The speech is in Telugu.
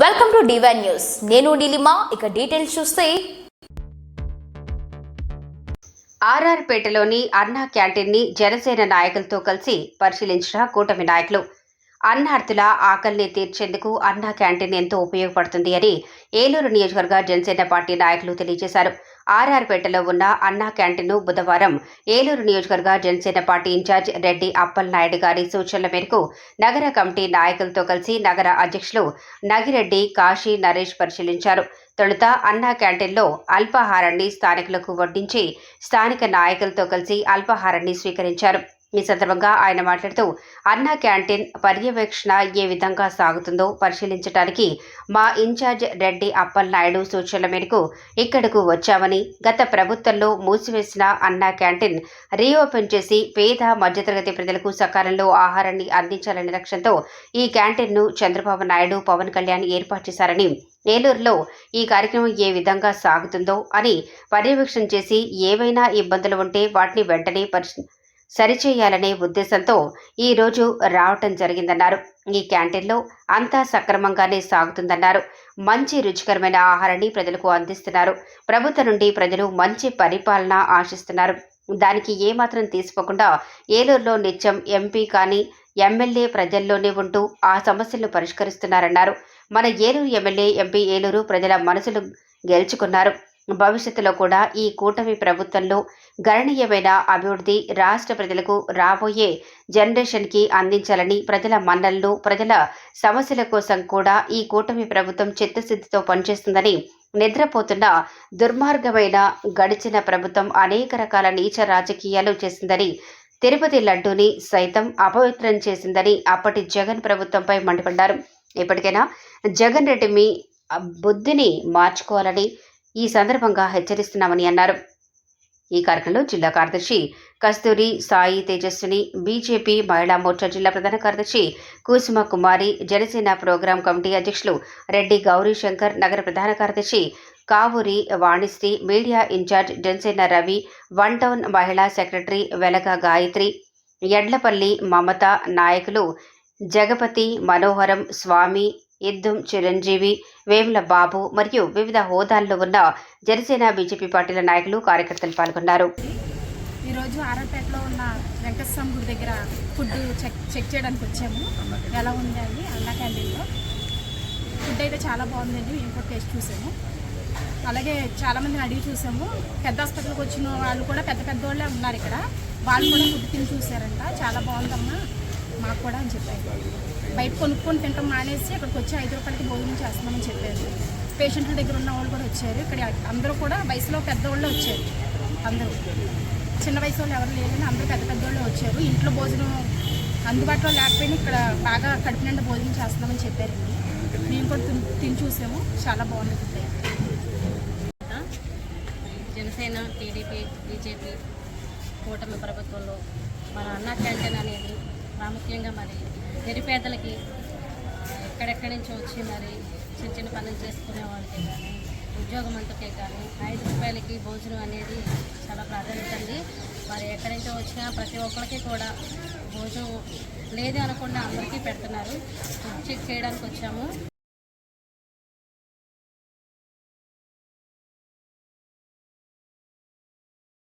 వెల్కమ్ టు డివైన్ న్యూస్ నేను నీలిమా ఇక డీటెయిల్స్ చూస్తే. ఆర్ఆర్పేటలోని అన్నా క్యాంటీన్ని జనసేన నాయకులతో కలిసి పరిశీలించిన కూటమి నాయకులు అన్నార్థుల ఆకలిని తీర్చేందుకు అన్నా క్యాంటీన్ ఎంతో ఉపయోగపడుతుంది అని ఏలూరు నియోజకవర్గ జనసేన పార్టీ నాయకులు తెలియజేశారు. ఆర్ఆర్పేటలో ఉన్న అన్నా క్యాంటీన్ను బుధవారం ఏలూరు నియోజకవర్గ జనసేన పార్టీ ఇన్ఛార్జ్ రెడ్డి అప్పల్ నాయుడు గారి సూచనల మేరకు నగర కమిటీ నాయకులతో కలిసి నగర అధ్యక్షులు నగిరెడ్డి కాశీ నరేష్ పరిశీలించారు. తొలుత అన్నా క్యాంటీన్లో అల్పాహారాన్ని స్థానికులకు వడ్డించి స్థానిక నాయకులతో కలిసి అల్పాహారాన్ని స్వీకరించారు. ఈ సందర్భంగా ఆయన మాట్లాడుతూ అన్నా క్యాంటీన్ పర్యవేక్షణ ఏ విధంగా సాగుతుందో పరిశీలించడానికి మా ఇన్ఛార్జ్ రెడ్డి అప్పల్ నాయుడు సూచనల మేరకు ఇక్కడకు వచ్చామని గత ప్రభుత్వంలో మూసివేసిన అన్నా క్యాంటీన్ రీఓపెన్ చేసి పేద మధ్యతరగతి ప్రజలకు సకాలంలో ఆహారాన్ని అందించాలనే లక్ష్యంతో ఈ క్యాంటీన్ను చంద్రబాబు నాయుడు పవన్ కళ్యాణ్ ఏర్పాటు చేశారని ఏలూరులో ఈ కార్యక్రమం ఏ విధంగా సాగుతుందో అని పర్యవేక్షణ చేసి ఏవైనా ఇబ్బందులు ఉంటే వాటిని వెంటనే పరిశీ సరిచేయాలనే ఉద్దేశంతో ఈరోజు రావటం జరిగిందన్నారు. ఈ క్యాంటీన్లో అంతా సక్రమంగానే సాగుతుందన్నారు. మంచి రుచికరమైన ఆహారాన్ని ప్రజలకు అందిస్తున్నారు. ప్రభుత్వం నుండి ప్రజలు మంచి పరిపాలన ఆశిస్తున్నారు. దానికి ఏమాత్రం తీసుకోకుండా ఏలూరులో నిత్యం ఎంపీ కానీ ఎమ్మెల్యే ప్రజల్లోనే ఉంటూ ఆ సమస్యలను పరిష్కరిస్తున్నారన్నారు. మన ఏలూరు ఎమ్మెల్యే ఎంపీ ఏలూరు ప్రజల మనసులు గెలుచుకున్నారు. భవిష్యత్తులో కూడా ఈ కూటమి ప్రభుత్వంలో గణనీయమైన అభివృద్ధి రాష్ట్ర ప్రజలకు రాబోయే జనరేషన్కి అందించాలని ప్రజల మన్నలను ప్రజల సమస్యల కోసం కూడా ఈ కూటమి ప్రభుత్వం చిత్తశుద్ధితో పనిచేస్తుందని నిద్రపోతున్న దుర్మార్గమైన గడిచిన ప్రభుత్వం అనేక రకాల నీచ రాజకీయాలు చేసిందని తిరుపతి లడ్డూని సైతం అపవిత్రం చేసిందని అప్పటి జగన్ ప్రభుత్వంపై మండిపడ్డారు. ఇప్పటికైనా జగన్ రెడ్డి మీ బుద్ధిని మార్చుకోవాలని ఈ సందర్భంగా హెచ్చరిస్తున్నామని అన్నారు. ఈ కార్యక్రమంలో జిల్లా కార్యదర్శి కస్తూరి సాయి తేజస్విని బీజేపీ మహిళా మోర్చా జిల్లా ప్రధాన కార్యదర్శి కుసుమ కుమారి జనసేన ప్రోగ్రాం కమిటీ అధ్యక్షులు రెడ్డి గౌరీ శంకర్ నగర ప్రధాన కార్యదర్శి Kavuri Vanisri media incharge Janasena Ravi one town మహిళా సెక్రటరీ వెలగ గాయత్రి ఎడ్లపల్లి మమత నాయకులు జగపతి మనోహరం స్వామి ఇద్దుం చిరంజీవి వేముల బాబు మరియు వివిధ హోదాల్లో ఉన్న జనసేన బీజేపీ పార్టీల నాయకులు కార్యకర్తలు పాల్గొన్నారు. ఈరోజు ఆరపేటలో ఉన్న వెంకటస్వామి గుడి దగ్గర ఫుడ్ చెక్ చెక్ చేయడానికి వచ్చాము. ఎలా ఉంది అని అన్నా క్యాంటీన్లో? ఫుడ్ అయితే చాలా బాగుందండి మేము కూడా టేస్ట్ చూసాము. అలాగే చాలామందిని అడిగి చూసాము. పెద్ద హాస్పిటల్కి వచ్చిన వాళ్ళు కూడా పెద్ద పెద్ద వాళ్ళే ఉన్నారు ఇక్కడ. వాళ్ళు కూడా ఫుడ్ తిని చూసారంట చాలా బాగుందమ్మా. మాకు కూడా అని చెప్పారు. బయట కొనుక్కొని తింటాం మానేసి ఇక్కడికి వచ్చి ఐదు రూపాయలకి భోజనం చేస్తామని చెప్పారు. పేషెంట్ల దగ్గర ఉన్న వాళ్ళు కూడా వచ్చారు. ఇక్కడ అందరూ కూడా వయసులో పెద్దవాళ్ళు వచ్చారు. అందరూ. చిన్న వయసు వాళ్ళు ఎవరు లేదని అందరూ పెద్ద పెద్దవాళ్ళు వచ్చారు. ఇంట్లో భోజనం అందుబాటులో లేకపోయినా ఇక్కడ బాగా కడుపు నిండా భోజనం చేస్తున్నామని చెప్పారండి మేము కూడా తిని తిని చూసాము. చాలా బాగుంది. జనసేన టీడీపీ బీజేపీ కూటమి ప్రభుత్వంలో మన అన్న క్యాంటీన్ అనేది ప్రాముఖ్యంగా మరి నిరుపేదలకి ఎక్కడెక్కడి నుంచో వచ్చి మరి చిన్న చిన్న పనులు చేసుకునే వాళ్ళకి కానీ ఉద్యోగం అంతకే కానీ ఐదు రూపాయలకి భోజనం అనేది చాలా ప్రాధాన్యత ఉంది. మరి ఎక్కడైతే వచ్చినా ప్రతి ఒక్కరికి కూడా భోజనం లేదు అనకుండా అందరికీ పెడుతున్నారు. చెక్ చేయడానికి వచ్చాము.